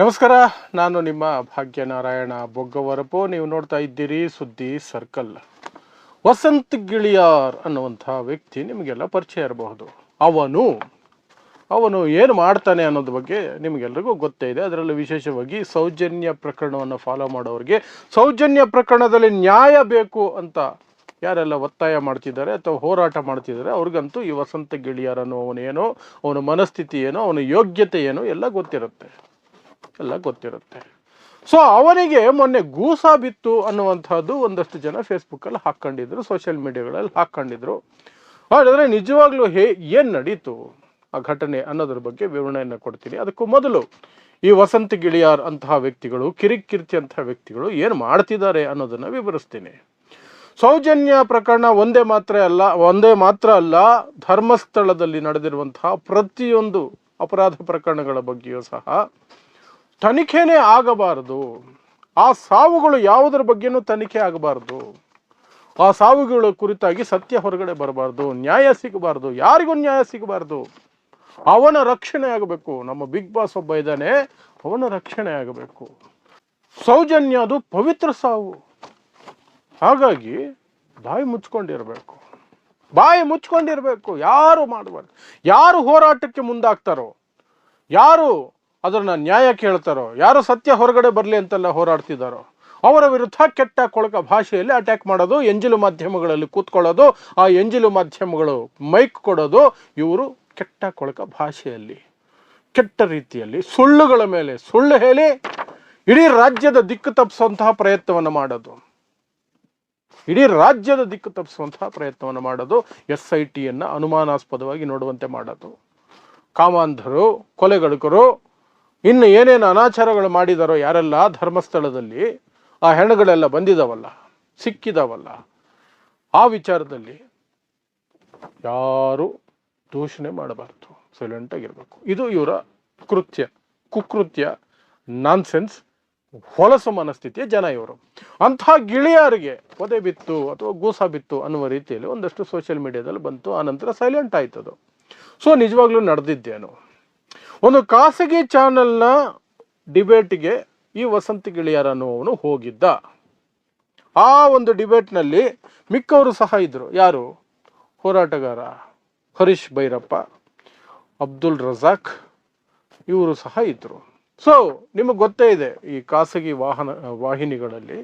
ನಮಸ್ಕಾರ, ನಾನು ನಿಮ್ಮ ಭಾಗ್ಯನಾರಾಯಣ ಬೊಗ್ಗವರಪು. ನೀವು ನೋಡ್ತಾ ಇದ್ದೀರಿ ಸುದ್ದಿ ಸರ್ಕಲ್. ವಸಂತ್ ಗಿಳಿಯಾರ್ ಅನ್ನುವಂಥ ವ್ಯಕ್ತಿ ನಿಮಗೆಲ್ಲ ಪರಿಚಯ ಇರಬಹುದು. ಅವನು ಅವನು ಏನು ಮಾಡ್ತಾನೆ ಅನ್ನೋದ್ರ ಬಗ್ಗೆ ನಿಮಗೆಲ್ಲರಿಗೂ ಗೊತ್ತೇ ಇದೆ. ಅದರಲ್ಲೂ ವಿಶೇಷವಾಗಿ ಸೌಜನ್ಯ ಪ್ರಕರಣವನ್ನು ಫಾಲೋ ಮಾಡೋರಿಗೆ ಸೌಜನ್ಯ ಪ್ರಕರಣದಲ್ಲಿ ನ್ಯಾಯ ಬೇಕು ಅಂತ ಯಾರೆಲ್ಲ ಒತ್ತಾಯ ಮಾಡ್ತಿದ್ದಾರೆ ಅಥವಾ ಹೋರಾಟ ಮಾಡ್ತಿದ್ದಾರೆ, ಅವ್ರಿಗಂತೂ ಈ ವಸಂತ ಗಿಳಿಯಾರನು ಅನ್ನೋವನೇನೋ ಅವನ ಮನಸ್ಥಿತಿ ಏನೋ, ಅವನ ಯೋಗ್ಯತೆ ಏನೋ ಎಲ್ಲ ಗೊತ್ತಿರುತ್ತೆ. ಎಲ್ಲ ಗೊತ್ತಿರುತ್ತೆ. ಸೊ ಅವನಿಗೆ ಮೊನ್ನೆ ಗೂಸ ಬಿತ್ತು ಅನ್ನುವಂಥದ್ದು ಒಂದಷ್ಟು ಜನ ಫೇಸ್ಬುಕ್ಕಲ್ಲಿ ಹಾಕ್ಕೊಂಡಿದ್ರು ಸೋಷಿಯಲ್ ಮೀಡಿಯಾಗಳಲ್ಲಿ ಹಾಕ್ಕೊಂಡಿದ್ರು. ಹಾಗಾದರೆ ನಿಜವಾಗ್ಲೂ ಹೇ, ಏನು ನಡೀತು? ಆ ಘಟನೆ ಅನ್ನೋದ್ರ ಬಗ್ಗೆ ವಿವರಣೆಯನ್ನು ಕೊಡ್ತೀನಿ. ಅದಕ್ಕೂ ಮೊದಲು ಈ ವಸಂತ ಗಿಳಿಯಾರ್ ಅಂತಹ ವ್ಯಕ್ತಿಗಳು, ಕಿರಿಕಿರ್ತಿ ಅಂತಹ ವ್ಯಕ್ತಿಗಳು ಏನು ಮಾಡ್ತಿದ್ದಾರೆ ಅನ್ನೋದನ್ನು ವಿವರಿಸ್ತೀನಿ. ಸೌಜನ್ಯ ಪ್ರಕರಣ ಒಂದೇ ಮಾತ್ರ ಅಲ್ಲ, ಒಂದೇ ಮಾತ್ರ ಅಲ್ಲ, ಧರ್ಮಸ್ಥಳದಲ್ಲಿ ನಡೆದಿರುವಂತಹ ಪ್ರತಿಯೊಂದು ಅಪರಾಧ ಪ್ರಕರಣಗಳ ಬಗ್ಗೆಯೂ ಸಹ ತನಿಖೆನೇ ಆಗಬಾರದು. ಆ ಸಾವುಗಳು ಯಾವುದರ ಬಗ್ಗೆನೂ ತನಿಖೆ ಆಗಬಾರದು. ಆ ಸಾವುಗಳ ಕುರಿತಾಗಿ ಸತ್ಯ ಹೊರಗಡೆ ಬರಬಾರ್ದು. ನ್ಯಾಯ ಸಿಗಬಾರ್ದು. ಯಾರಿಗೂ ನ್ಯಾಯ ಸಿಗಬಾರ್ದು. ಅವನ ರಕ್ಷಣೆ ಆಗಬೇಕು. ನಮ್ಮ ಬಿಗ್ ಬಾಸ್ ಒಬ್ಬ ಇದ್ದಾನೆ. ಅವನ ರಕ್ಷಣೆ ಆಗಬೇಕು. ಸೌಜನ್ಯ ಅದು ಪವಿತ್ರ ಸಾವು. ಹಾಗಾಗಿ ಬಾಯಿ ಮುಚ್ಕೊಂಡಿರಬೇಕು. ಬಾಯಿ ಮುಚ್ಕೊಂಡಿರಬೇಕು. ಯಾರು ಮಾಡಬಾರ್ದು ಯಾರು ಹೋರಾಟಕ್ಕೆ ಮುಂದಾಗ್ತಾರೋ, ಯಾರು ಅದನ್ನ ನ್ಯಾಯ ಕೇಳ್ತಾರೋ, ಯಾರು ಸತ್ಯ ಹೊರಗಡೆ ಬರಲಿ ಅಂತೆಲ್ಲ ಹೋರಾಡ್ತಿದ್ದಾರೋ ಅವರ ವಿರುದ್ಧ ಕೆಟ್ಟ ಕೊಳಕ ಭಾಷೆಯಲ್ಲಿ ಅಟ್ಯಾಕ್ ಮಾಡೋದು, ಎಂಜಿಲು ಮಾಧ್ಯಮಗಳಲ್ಲಿ ಕೂತ್ಕೊಳ್ಳೋದು, ಆ ಎಂಜಿಲು ಮಾಧ್ಯಮಗಳು ಮೈಕ್ ಕೊಡೋದು, ಇವರು ಕೆಟ್ಟ ಕೊಳಕ ಭಾಷೆಯಲ್ಲಿ, ಕೆಟ್ಟ ರೀತಿಯಲ್ಲಿ ಸುಳ್ಳುಗಳ ಮೇಲೆ, ಸುಳ್ಳು ಹೇಳಿ ಇಡೀ ರಾಜ್ಯದ ದಿಕ್ಕು ತಪ್ಪಿಸುವಂತಹ ಪ್ರಯತ್ನವನ್ನು ಮಾಡೋದು. ಇಡೀ ರಾಜ್ಯದ ದಿಕ್ಕು ತಪ್ಪಿಸುವಂತಹ ಪ್ರಯತ್ನವನ್ನು ಮಾಡೋದು ಎಸ್ ಐ ಟಿಯನ್ನು ಅನುಮಾನಾಸ್ಪದವಾಗಿ ನೋಡುವಂತೆ ಮಾಡೋದು. ಕಾಮಾಂಧರು ಕೊಲೆಗಡುಕರು ಇನ್ನು ಏನೇನು ಅನಾಚಾರಗಳು ಮಾಡಿದಾರೋ ಯಾರೆಲ್ಲ ಧರ್ಮಸ್ಥಳದಲ್ಲಿ ಆ ಹೆಣಗಳೆಲ್ಲ ಬಂದಿದಾವಲ್ಲ, ಸಿಕ್ಕಿದಾವಲ್ಲ, ಆ ವಿಚಾರದಲ್ಲಿ ಯಾರು ದೂಷಣೆ ಮಾಡಬಾರ್ದು. ಸೈಲೆಂಟ್ ಆಗಿರಬೇಕು. ಇದು ಇವರ ಕೃತ್ಯ. ಕುಕೃತ್ಯ ನಾನ್ಸೆನ್ಸ್ ಹೊಲಸು ಮನಸ್ಥಿತಿಯ ಜನ ಇವರು. ಅಂತಹ ಗಿಳಿಯಾರಿಗೆ ಪೊದೆ ಬಿತ್ತು ಅಥವಾ ಗೂಸ ಬಿತ್ತು ಅನ್ನುವ ರೀತಿಯಲ್ಲಿ ಒಂದಷ್ಟು ಸೋಷಿಯಲ್ ಮೀಡಿಯಾದಲ್ಲಿ ಬಂತು. ಆನಂತರ ಸೈಲೆಂಟ್ ಆಯ್ತದು. ಸೊ ನಿಜವಾಗ್ಲೂ ನಡೆದಿದ್ದೇನು? ಒಂದು ಖಾಸಗಿ ಚಾನೆಲ್ನ ಡಿಬೇಟ್ಗೆ ಈ ವಸಂತ ಗಿಳಿಯಾರ್ ಅನ್ನುವನು ಹೋಗಿದ್ದ. ಆ ಒಂದು ಡಿಬೇಟ್ನಲ್ಲಿ ಮಿಕ್ಕವರು ಸಹ ಇದ್ದರು ಯಾರು? ಹೋರಾಟಗಾರ ಹರೀಶ್ ಭೈರಪ್ಪ ಅಬ್ದುಲ್ ರಜಾಕ್ ಇವರು ಸಹ ಇದ್ದರು ಸೊ ನಿಮಗೆ ಗೊತ್ತೇ ಇದೆ, ಈ ಖಾಸಗಿ ವಾಹನ, ವಾಹಿನಿಗಳಲ್ಲಿ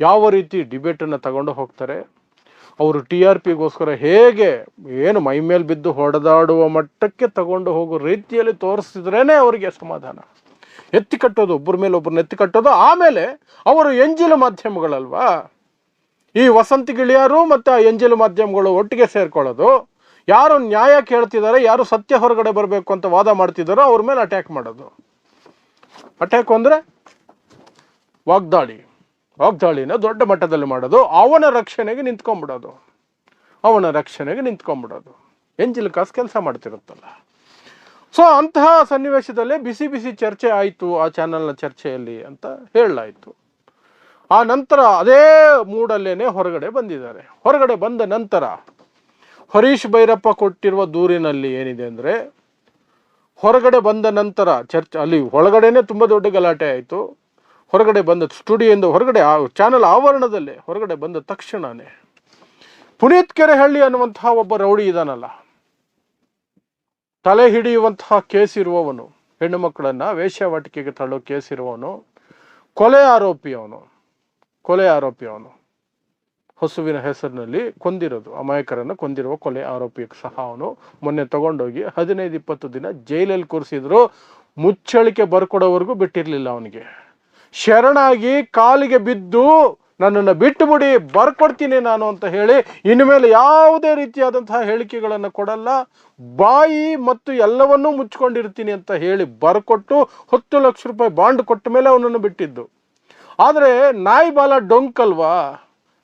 ಯಾವ ರೀತಿ ಡಿಬೇಟನ್ನು ತಗೊಂಡು ಹೋಗ್ತಾರೆ ಅವರು ಟಿ ಆರ್ ಪಿಗೋಸ್ಕರ ಹೇಗೆ ಏನು ಮೈ ಮೇಲೆ ಬಿದ್ದು ಹೊಡೆದಾಡುವ ಮಟ್ಟಕ್ಕೆ ತಗೊಂಡು ಹೋಗೋ ರೀತಿಯಲ್ಲಿ ತೋರಿಸಿದ್ರೇ ಅವರಿಗೆ ಸಮಾಧಾನ. ಎತ್ತಿ ಕಟ್ಟೋದು, ಒಬ್ಬರ ಮೇಲೆ ಒಬ್ಬರನ್ನ ಎತ್ತಿ ಕಟ್ಟೋದು, ಆಮೇಲೆ ಅವರು ಎಂಜಿಲ ಮಾಧ್ಯಮಗಳಲ್ವಾ? ಈ ವಸಂತ ಗಿಳಿಯಾರು ಮತ್ತು ಆ ಎಂಜಿಲ ಮಾಧ್ಯಮಗಳು ಒಟ್ಟಿಗೆ ಸೇರ್ಕೊಳ್ಳೋದು, ಯಾರು ನ್ಯಾಯ ಕೇಳ್ತಿದ್ದಾರೆ, ಯಾರು ಸತ್ಯ ಹೊರಗಡೆ ಬರಬೇಕು ಅಂತ ವಾದ ಮಾಡ್ತಿದ್ದಾರೋ ಅವ್ರ ಮೇಲೆ ಅಟ್ಯಾಕ್ ಮಾಡೋದು. ಅಟ್ಯಾಕ್ ಅಂದರೆ ವಾಗ್ದಾಳಿ. ವಾಗ್ದಾಳಿನ ದೊಡ್ಡ ಮಟ್ಟದಲ್ಲಿ ಮಾಡೋದು, ಅವನ ರಕ್ಷಣೆಗೆ ನಿಂತ್ಕೊಂಡ್ಬಿಡೋದು. ಅವನ ರಕ್ಷಣೆಗೆ ನಿಂತ್ಕೊಂಡ್ಬಿಡೋದು. ಎಂಜಿಲ್ ಕಾಸ್ ಕೆಲಸ ಮಾಡ್ತಿರುತ್ತಲ್ಲ. ಸೊ ಅಂತಹ ಸನ್ನಿವೇಶದಲ್ಲೇ ಬಿಸಿ ಬಿಸಿ ಚರ್ಚೆ ಆಯಿತು ಆ ಚಾನಲ್ನ ಚರ್ಚೆಯಲ್ಲಿ ಅಂತ ಹೇಳಲಾಯಿತು. ಆ ನಂತರ ಅದೇ ಮೂಡಲ್ಲೇನೆ ಹೊರಗಡೆ ಬಂದಿದ್ದಾರೆ. ಹೊರಗಡೆ ಬಂದ ನಂತರ ಹರೀಶ್ ಭೈರಪ್ಪ ಕೊಟ್ಟಿರುವ ದೂರಿನಲ್ಲಿ ಏನಿದೆ ಅಂದರೆ, ಹೊರಗಡೆ ಬಂದ ನಂತರ ಚರ್ಚ್ ಅಲ್ಲಿ ಒಳಗಡೆನೆ ತುಂಬ ದೊಡ್ಡ ಗಲಾಟೆ ಆಯಿತು. ಹೊರಗಡೆ ಬಂದ ಸ್ಟುಡಿಯೋಯಿಂದ ಹೊರಗಡೆ ಆ ಚಾನಲ್ ಆವರಣದಲ್ಲೇ ಹೊರಗಡೆ ಬಂದ ತಕ್ಷಣನೇ ಪುನೀತ್ ಕೆರೆಹಳ್ಳಿ ಅನ್ನುವಂತಹ ಒಬ್ಬ ರೌಡಿ ಇದಾನಲ್ಲ. ತಲೆ ಹಿಡಿಯುವಂತಹ ಕೇಸ್ ಇರುವವನು, ಹೆಣ್ಣು ಮಕ್ಕಳನ್ನ ವೇಶ್ಯಾವಾಟಿಕೆಗೆ ತಳ್ಳೋ ಕೇಸ್ ಇರುವವನು, ಕೊಲೆ ಆರೋಪಿ ಅವನು, ಕೊಲೆ ಆರೋಪಿ ಅವನು. ಹಸುವಿನ ಹೆಸರಿನಲ್ಲಿ ಕೊಂದಿರೋದು, ಅಮಾಯಕರನ್ನು ಕೊಂದಿರುವ ಕೊಲೆ ಆರೋಪಿ ಸಹ ಅವನು. ಮೊನ್ನೆ ತಗೊಂಡೋಗಿ ಹದಿನೈದು ಇಪ್ಪತ್ತು ದಿನ ಜೈಲಲ್ಲಿ ಕೂರಿಸಿದ್ರು, ಮುಚ್ಚಳಿಕೆ ಬರ್ಕೊಡೋವರೆಗೂ ಬಿಟ್ಟಿರಲಿಲ್ಲ ಅವನಿಗೆ. ಶರಣಾಗಿ ಕಾಲಿಗೆ ಬಿದ್ದು ನನ್ನನ್ನು ಬಿಟ್ಟು ಬಿಡಿ ಬರ್ಕೊಡ್ತೀನಿ ನಾನು ಅಂತ ಹೇಳಿ ಇನ್ಮೇಲೆ ಯಾವುದೇ ರೀತಿಯಾದಂತಹ ಹೇಳಿಕೆಗಳನ್ನು ಕೊಡಲ್ಲ. ಬಾಯಿ ಮತ್ತು ಎಲ್ಲವನ್ನೂ ಮುಚ್ಕೊಂಡಿರ್ತೀನಿ ಅಂತ ಹೇಳಿ ಬರ್ಕೊಟ್ಟು ಹತ್ತು ಲಕ್ಷ ರೂಪಾಯಿ ಬಾಂಡ್ ಕೊಟ್ಟ ಮೇಲೆ ಅವನನ್ನು ಬಿಟ್ಟಿದ್ದು. ಆದರೆ ನಾಯಿ ಬಾಲ ಡೊಂಕಲ್ವಾ?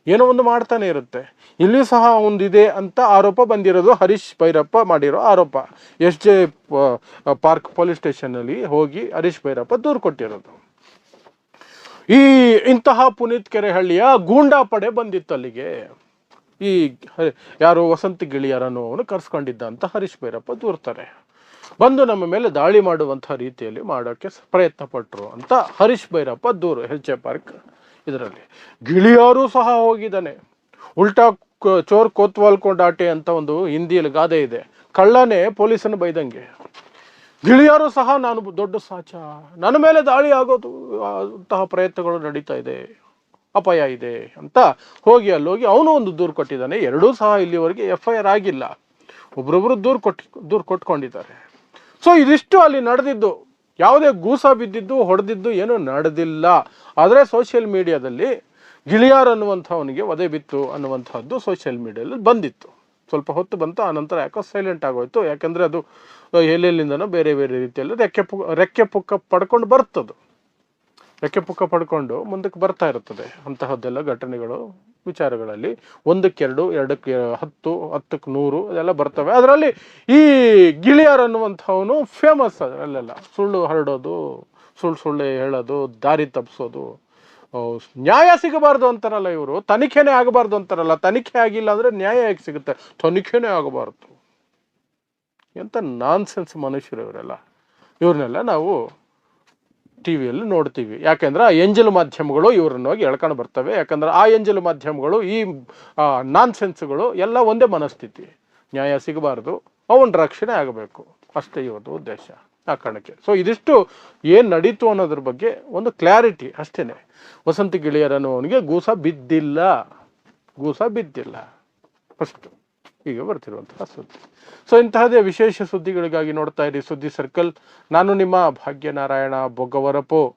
ಏನೋ ಒಂದು ಮಾಡ್ತಾನೆ ಇರುತ್ತೆ. ಇಲ್ಲಿ ಸಹ ಒಂದಿದೆ ಅಂತ ಆರೋಪ ಬಂದಿರೋದು ಹರೀಶ್ ಭೈರಪ್ಪ ಮಾಡಿರೋ ಆರೋಪ. ಎಸ್ ಜೆ ಪಾರ್ಕ್ ಪೊಲೀಸ್ ಸ್ಟೇಷನಲ್ಲಿ ಹೋಗಿ ಹರೀಶ್ ಭೈರಪ್ಪ ದೂರು ಕೊಟ್ಟಿರೋದು. ಈ ಇಂತಹ ಪುನೀತ್ ಕೆರೆಹಳ್ಳಿಯ ಗೂಂಡಾ ಪಡೆ ಬಂದಿತ್ತು ಅಲ್ಲಿಗೆ ಈ ಯಾರು ವಸಂತ ಗಿಳಿಯರನ್ನು ಅವನು ಕರ್ಸ್ಕೊಂಡಿದ್ದ ಅಂತ ಹರೀಶ್ ಭೈರಪ್ಪ ದೂರ್ತಾರೆ. ಬಂದು ನಮ್ಮ ಮೇಲೆ ದಾಳಿ ಮಾಡುವಂತಹ ರೀತಿಯಲ್ಲಿ ಮಾಡೋಕ್ಕೆ ಪ್ರಯತ್ನ ಪಟ್ಟರು ಅಂತ ಹರೀಶ್ ಭೈರಪ್ಪ ದೂರು ಹೆಚ್ ಎ ಪಾರ್ಕ್ ಇದರಲ್ಲಿ. ಗಿಳಿಯಾರು ಸಹ ಹೋಗಿದ್ದಾನೆ. ಉಲ್ಟಾ ಚೋರ್ ಕೋತ್ವಾಲ್ಕೊಂಡಾಟೆ ಅಂತ ಒಂದು ಹಿಂದಿಯಲ್ಲಿ ಗಾದೆ ಇದೆ. ಕಳ್ಳನೇ ಪೊಲೀಸನ್ನು ಬೈದಂಗೆ. ಗಿಳಿಯಾರು ಸಹ ನಾನು ದೊಡ್ಡ ಸಾಚ. ನನ್ನ ಮೇಲೆ ದಾಳಿ ಆಗೋದು, ಅಂತಹ ಪ್ರಯತ್ನಗಳು ನಡೀತಾ ಇದೆ. ಅಪಾಯ ಇದೆ ಅಂತ ಹೋಗಿ ಅಲ್ಲಿ ಹೋಗಿ ಅವನು ಒಂದು ದೂರು ಕೊಟ್ಟಿದ್ದಾನೆ. ಎರಡೂ ಸಹ ಇಲ್ಲಿವರೆಗೆ ಎಫ್ ಐ ಆರ್ ಆಗಿಲ್ಲ. ಒಬ್ರೊಬ್ರು ದೂರು ಕೊಟ್ಟು, ದೂರು ಕೊಟ್ಕೊಂಡಿದ್ದಾರೆ. ಸೊ ಇದಿಷ್ಟು ಅಲ್ಲಿ ನಡೆದಿದ್ದು. ಯಾವುದೇ ಗೂಸ ಬಿದ್ದಿದ್ದು, ಹೊಡೆದಿದ್ದು ಏನೂ ನಡೆದಿಲ್ಲ. ಆದರೆ ಸೋಷಿಯಲ್ ಮೀಡಿಯಾದಲ್ಲಿ ಗಿಳಿಯಾರ್ ಅನ್ನುವಂಥವನಿಗೆ ಒದೆ ಬಿತ್ತು ಅನ್ನುವಂಥದ್ದು ಸೋಷಿಯಲ್ ಮೀಡಿಯಾದಲ್ಲಿ ಬಂದಿತ್ತು. ಸ್ವಲ್ಪ ಹೊತ್ತು ಬಂತು ಆನಂತರ ಯಾಕೋ ಸೈಲೆಂಟ್ ಆಗೋಯ್ತು. ಯಾಕಂದರೆ ಅದು ಎಲ್ಲೆಲ್ಲಿಂದನೋ ಬೇರೆ ಬೇರೆ ರೀತಿಯಲ್ಲಿ ರೆಕ್ಕೆ ಪು, ರೆಕ್ಕೆ ಪುಕ್ಕ ಪಡ್ಕೊಂಡು ಬರ್ತದು. ರೆಕ್ಕೆ ಪುಕ್ಕ ಪಡ್ಕೊಂಡು ಮುಂದಕ್ಕೆ ಬರ್ತಾ ಇರ್ತದೆ ಅಂತಹದ್ದೆಲ್ಲ ಘಟನೆಗಳು, ವಿಚಾರಗಳಲ್ಲಿ ಒಂದಕ್ಕೆರಡು ಎರಡಕ್ಕೆ ಹತ್ತು, ಹತ್ತಕ್ಕೆ ನೂರು ಅದೆಲ್ಲ ಬರ್ತವೆ. ಅದರಲ್ಲಿ ಈ ಗಿಳಿಯಾರ್ ಅನ್ನುವಂಥವನು ಫೇಮಸ್ ಅಲ್ಲೆಲ್ಲ. ಸುಳ್ಳು ಹರಡೋದು, ಸುಳ್ಳು ಸುಳ್ಳು ಹೇಳೋದು, ದಾರಿ ತಪ್ಪಿಸೋದು ನ್ಯಾಯ ಸಿಗಬಾರ್ದು ಅಂತಾರಲ್ಲ ಇವರು. ತನಿಖೆನೇ ಆಗಬಾರ್ದು ಅಂತಾರಲ್ಲ. ತನಿಖೆ ಆಗಿಲ್ಲ ಅಂದರೆ ನ್ಯಾಯ ಹೇಗೆ ಸಿಗುತ್ತೆ? ತನಿಖೆನೇ ಆಗಬಾರ್ದು. ಎಂಥ ನಾನ್ಸೆನ್ಸ್ ಮನುಷ್ಯರು ಇವರೆಲ್ಲ. ಇವ್ರನ್ನೆಲ್ಲ ನಾವು ಟಿ ವಿಯಲ್ಲಿ ನೋಡ್ತೀವಿ. ಯಾಕೆಂದ್ರೆ ಆ ಎಂಜಲ್ ಮಾಧ್ಯಮಗಳು ಇವ್ರನ್ನ ಹೋಗಿ ಎಳ್ಕೊಂಡು ಬರ್ತವೆ. ಯಾಕಂದ್ರೆ ಆ ಎಂಜಲ್ ಮಾಧ್ಯಮಗಳು, ಈ ನಾನ್ಸೆನ್ಸ್ಗಳು ಎಲ್ಲ ಒಂದೇ ಮನಸ್ಥಿತಿ. ನ್ಯಾಯ ಸಿಗಬಾರ್ದು. ಅವನ ರಕ್ಷಣೆ ಆಗಬೇಕು. ಅಷ್ಟೇ ಇವತ್ತು ಉದ್ದೇಶ. ಆ ಕಾರಣಕ್ಕೆ. ಸೊ ಇದಿಷ್ಟು ಏನು ನಡೀತು ಅನ್ನೋದ್ರ ಬಗ್ಗೆ ಒಂದು ಕ್ಲಾರಿಟಿ ಅಷ್ಟೇನೆ. ವಸಂತ ಗಿಳಿಯರನ್ನು ಅವನಿಗೆ ಗೂಸ ಬಿದ್ದಿಲ್ಲ. ಗೂಸ ಬಿದ್ದಿಲ್ಲ. ಫಸ್ಟ್ ಈಗ ಬರ್ತಿರುವಂತಹ ಸುದ್ದಿ. ಸೊ ಇಂತಹದೇ ವಿಶೇಷ ಸುದ್ದಿಗಳಿಗಾಗಿ ನೋಡ್ತಾ ಇರಿ ಸುದ್ದಿ ಸರ್ಕಲ್ ನಾನು ನಿಮ್ಮ ಭಾಗ್ಯನಾರಾಯಣ ಬೊಗ್ಗವರಪು